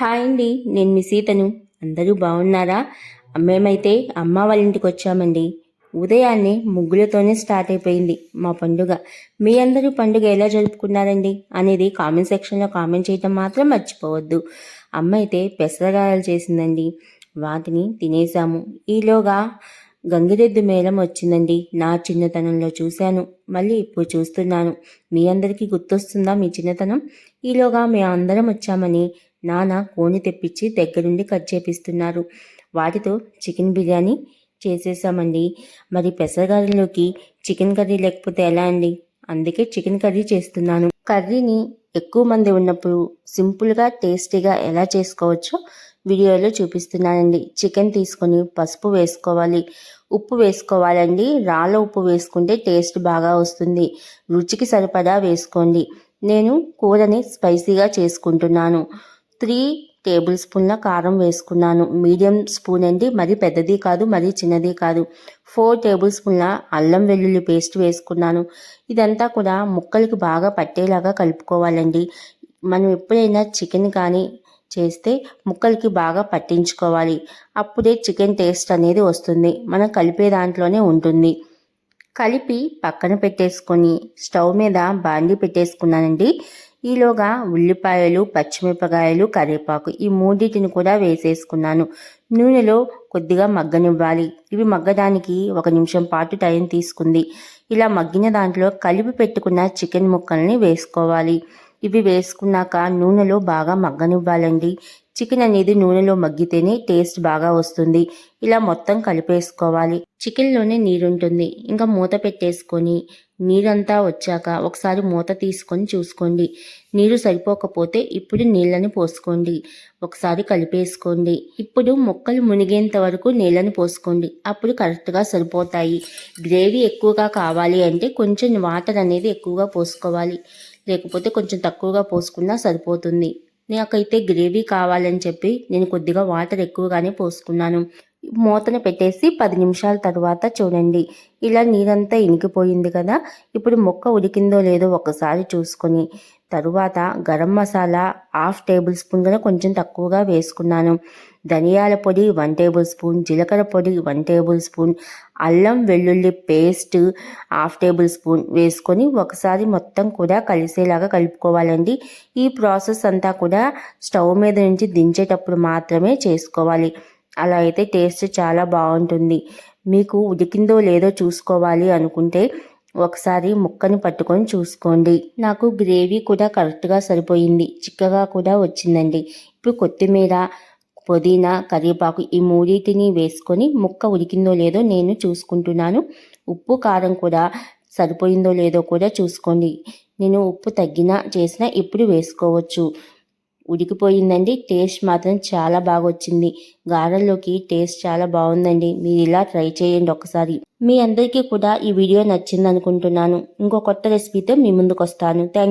Hi అండి నేను మీ సీతను. అందరూ బాగున్నారా? మేమైతే అమ్మ వాళ్ళ ఇంటికి వచ్చామండి. ఉదయాన్నే ముగ్గులతోనే స్టార్ట్ అయిపోయింది మా పండుగ. మీ అందరూ పండుగ ఎలా జరుపుకున్నారండి అనేది కామెంట్ సెక్షన్లో కామెంట్ చేయటం మాత్రం మర్చిపోవద్దు. అమ్మ అయితే పెసరగాయలు చేసిందండి. వాటిని తినేసాము. ఈలోగా గంగిరెద్దు మేళం వచ్చిందండి. నా చిన్నతనంలో చూశాను. మళ్ళీ ఇప్పుడు చూస్తున్నాను. మీ అందరికీ గుర్తొస్తుందా మీ చిన్నతనం? ఈలోగా మేము అందరం వచ్చామని నాన్న కోని తెప్పించి దగ్గరుండి కట్ చేపిస్తున్నారు. వాటితో చికెన్ బిర్యానీ చేసేసామండి. మరి పెసరగారెలోకి చికెన్ కర్రీ లేకపోతే ఎలా అండి? అందుకే చికెన్ కర్రీ చేస్తున్నాను. కర్రీని ఎక్కువ మంది ఉన్నప్పుడు సింపుల్గా టేస్టీగా ఎలా చేసుకోవచ్చో వీడియోలో చూపిస్తున్నానండి. చికెన్ తీసుకొని పసుపు వేసుకోవాలి. ఉప్పు వేసుకోవాలండి. రాళ్ళ ఉప్పు వేసుకుంటే టేస్ట్ బాగా వస్తుంది. రుచికి సరిపడా వేసుకోండి. నేను కూరని స్పైసీగా చేసుకుంటున్నాను. త్రీ టేబుల్ స్పూన్ల కారం వేసుకున్నాను. మీడియం స్పూన్ అండి. మరి పెద్దది కాదు మరి చిన్నది కాదు. ఫోర్ టేబుల్ స్పూన్ల అల్లం వెల్లుల్లి పేస్ట్ వేసుకున్నాను. ఇదంతా కూడా ముక్కలకి బాగా పట్టేలాగా కలుపుకోవాలండి. మనం ఎప్పుడైనా చికెన్ కానీ చేస్తే ముక్కలకి బాగా పట్టించుకోవాలి. అప్పుడే చికెన్ టేస్ట్ అనేది వస్తుంది. మనం కలిపే దాంట్లోనే ఉంటుంది. కలిపి పక్కన పెట్టేసుకొని స్టవ్ మీద బాండి పెట్టేసుకున్నానండి. ఈలోగా ఉల్లిపాయలు పచ్చిమిరపకాయలు కరివేపాకు ఈ మూడింటిని కూడా వేసేసుకున్నాను. నూనెలో కొద్దిగా మగ్గనివ్వాలి. ఇవి మగ్గడానికి ఒక నిమిషం పాటు టైం తీసుకుంది. ఇలా మగ్గిన దాంట్లో కలిపి పెట్టుకున్న చికెన్ ముక్కల్ని వేసుకోవాలి. ఇవి వేసుకున్నాక నూనెలో బాగా మగ్గనివ్వాలండి. చికెన్ అనేది నూనెలో మగ్గితేనే టేస్ట్ బాగా వస్తుంది. ఇలా మొత్తం కలిపేసుకోవాలి. చికెన్లోనే నీరుంటుంది. ఇంకా మూత పెట్టేసుకొని నీరంతా వచ్చాక ఒకసారి మూత తీసుకొని చూసుకోండి. నీరు సరిపోకపోతే ఇప్పుడు నీళ్ళని పోసుకోండి. ఒకసారి కలిపేసుకోండి. ఇప్పుడు ముక్కలు మునిగేంత వరకు నీళ్ళని పోసుకోండి. అప్పుడు కరెక్ట్గా సరిపోతాయి. గ్రేవీ ఎక్కువగా కావాలి అంటే కొంచెం వాటర్ అనేది ఎక్కువగా పోసుకోవాలి. లేకపోతే కొంచెం తక్కువగా పోసుకున్నా సరిపోతుంది. నాకైతే గ్రేవీ కావాలని చెప్పి నేను కొద్దిగా వాటర్ ఎక్కువగానే పోసుకున్నాను. మూతను పెట్టేసి పది నిమిషాల తర్వాత చూడండి. ఇలా నీరంతా ఇనికిపోయింది కదా? ఇప్పుడు మొక్క ఉడికిందో లేదో ఒకసారి చూసుకొని. తరువాత garam masala half tablespoon కన్నా కొంచెం తక్కువగా వేసుకున్నాను. ధనియాల పొడి వన్ టేబుల్ స్పూన్ జీలకర్ర పొడి వన్ టేబుల్ స్పూన్ అల్లం వెల్లుల్లి పేస్ట్ హాఫ్ టేబుల్ స్పూన్ వేసుకొని ఒకసారి మొత్తం కూడా కలిసేలాగా కలుపుకోవాలండి. ఈ ప్రాసెస్ అంతా కూడా స్టవ్ మీద నుంచి దించేటప్పుడు మాత్రమే చేసుకోవాలి. అలా అయితే టేస్ట్ చాలా బాగుంటుంది. మీకు ఉడికిందో లేదో చూసుకోవాలి అనుకుంటే ఒకసారి ముక్కని పట్టుకొని చూసుకోండి. నాకు గ్రేవీ కూడా కరెక్ట్గా సరిపోయింది. చిక్కగా కూడా వచ్చిందండి. ఇప్పుడు కొత్తిమీర పుదీనా కరివేపాకు ఈ మూడింటిని వేసుకొని ముక్క ఉడికిందో లేదో నేను చూసుకుంటున్నాను. ఉప్పు కారం కూడా సరిపోయిందో లేదో కూడా చూసుకోండి. నేను ఉప్పు తగ్గినా చేసినా ఇప్పుడు వేసుకోవచ్చు. ఉడికిపోయిందండి. టేస్ట్ మాత్రం చాలా బాగా వచ్చింది గారెల్లోకి టేస్ట్ చాలా బాగుందండి. మీరు ఇలా ట్రై చేయండి ఒకసారి. మీ అందరికీ కూడా ఈ వీడియో నచ్చింది అనుకుంటున్నాను ఇంకో కొత్త రెసిపీతో మీ ముందుకు వస్తాను థ్యాంక్